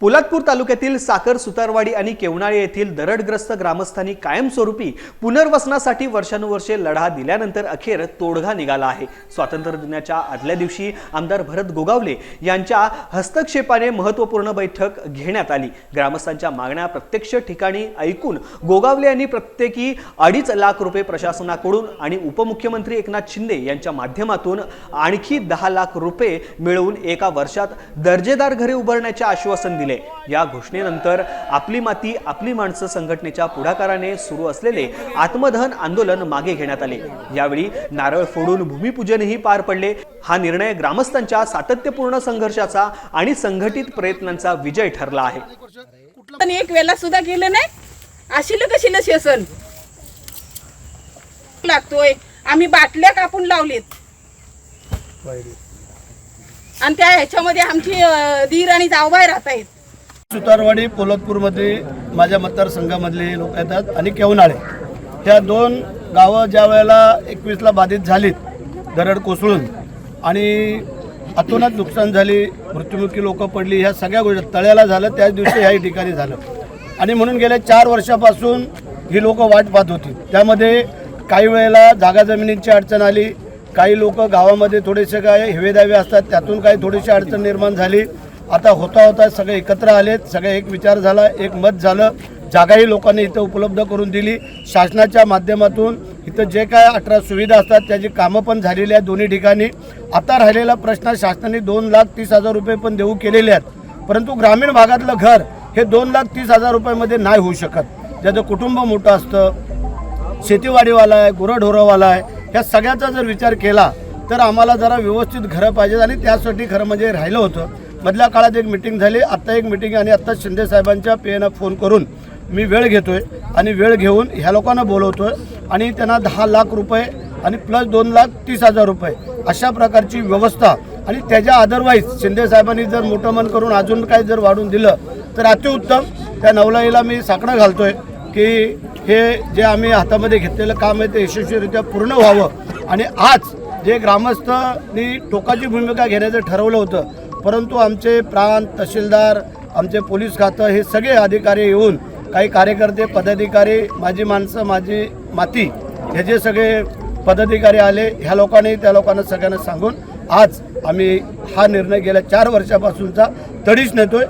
पोलादपूर तालुक्यातील साखर सुतारवाडी आणि केवणाळे येथील दरडग्रस्त ग्रामस्थांनी कायमस्वरूपी पुनर्वसनासाठी वर्षानुवर्षे लढा दिल्यानंतर अखेर तोडगा निघाला आहे. स्वातंत्र्य दिनाच्या आदल्या दिवशी आमदार भरत गोगावले यांच्या हस्तक्षेपाने महत्त्वपूर्ण बैठक घेण्यात आली. ग्रामस्थांच्या मागण्या प्रत्यक्ष ठिकाणी ऐकून गोगावले यांनी प्रत्येकी अडीच लाख रुपये प्रशासनाकडून आणि उपमुख्यमंत्री एकनाथ शिंदे यांच्या माध्यमातून आणखी दहा लाख रुपये मिळवून एका वर्षात दर्जेदार घरे उभारण्याचे आश्वासन दिले. या घोषणेनंतर आपली माती आपली माणसं संघटनेच्या पुढाकाराने सुरू असलेले आत्मदहन आंदोलन मागे घेण्यात आले. यावेळी नारळ फोडून भूमिपूजनही पार पडले. हा निर्णय ग्रामस्थांच्या सातत्यपूर्ण संघर्षाचा आणि संघटित प्रयत्नांचा विजय ठरला आहे. एक वेळा सुद्धा गेलं नाही. अशिल कशील शेसन लागतोय. आम्ही बाटल्या कापून लावलीत. आणि त्या ह्याच्यामध्ये आमची दीर आणि जावबाई राहत आहेत सुतारवाडी पोलादपूरमध्ये माझ्या मतदारसंघामधले लोक येतात आणि केवनाळे ह्या दोन गावं ज्या वेळेला एकवीसला बाधित झालीत दरड कोसळून आणि अतोनात नुकसान झाली मृत्युमुखी लोक पडली ह्या सगळ्या गोष्टी तळ्याला झालं त्याच दिवशी ह्याही ठिकाणी झालं. आणि म्हणून गेल्या चार वर्षापासून ही लोक वाट पाहत होती. त्यामध्ये काही वेळेला जागा जमिनींची अडचण आली काही लोक गावामध्ये थोडेसे काय हेवेदावे असतात त्यातून काही थोडीशी अडचण निर्माण झाली. आता होता होता सगळे एकत्र आलेत सगळे एक विचार झाला एक मत झालं. जागाही लोकांनी इथं उपलब्ध करून दिली. शासनाच्या माध्यमातून इथं जे काय अठरा सुविधा असतात त्याची कामं पण झालेली आहेत दोन्ही ठिकाणी. आता राहिलेला प्रश्न शासनाने दोन लाख तीस हजार रुपये पण देऊ केलेले आहेत. परंतु ग्रामीण भागातलं घर हे दोन लाख तीस हजार रुपयामध्ये नाही होऊ शकत. ज्याचं कुटुंब मोठं असतं शेतीवाडीवाला आहे गुरंढोरंवाला आहे ह्या सगळ्याचा जर विचार केला तर आम्हाला जरा व्यवस्थित घरं पाहिजेत आणि त्यासाठी खरं म्हणजे राहिलं होतं. मधल्या काळात एक मिटिंग झाली. आत्ता एक मिटिंग आणि आत्ता शिंदे साहेबांच्या पेनं फोन करून मी वेळ घेतोय आणि वेळ घेऊन ह्या लोकांना बोलवतोय आणि त्यांना दहा लाख रुपये आणि प्लस दोन लाख तीस हजार रुपये अशा प्रकारची व्यवस्था आणि त्याच्या अदरवाईज शिंदे साहेबांनी जर मोठं मन करून अजून काही जर वाढून दिलं तर अतिउत्तम. त्या नवलाईला मी साकडं घालतोय की हे जे आम्ही हातामध्ये घेतलेलं काम आहे ते यशस्वीरित्या पूर्ण व्हावं. आणि आज जे ग्रामस्थांनी टोकाची भूमिका घेण्याचं ठरवलं होतं परंतु आमचे प्रांत तहसीलदार आमचे पोलीस खातं हे सगळे अधिकारी येऊन काही कार्यकर्ते पदाधिकारी माझी माणसं माझी माती हे जे सगळे पदाधिकारी आले ह्या लोकांनी त्या लोकांना सगळ्यांना सांगून आज आम्ही हा निर्णय गेल्या चार वर्षापासूनचा तडीच नेतोय.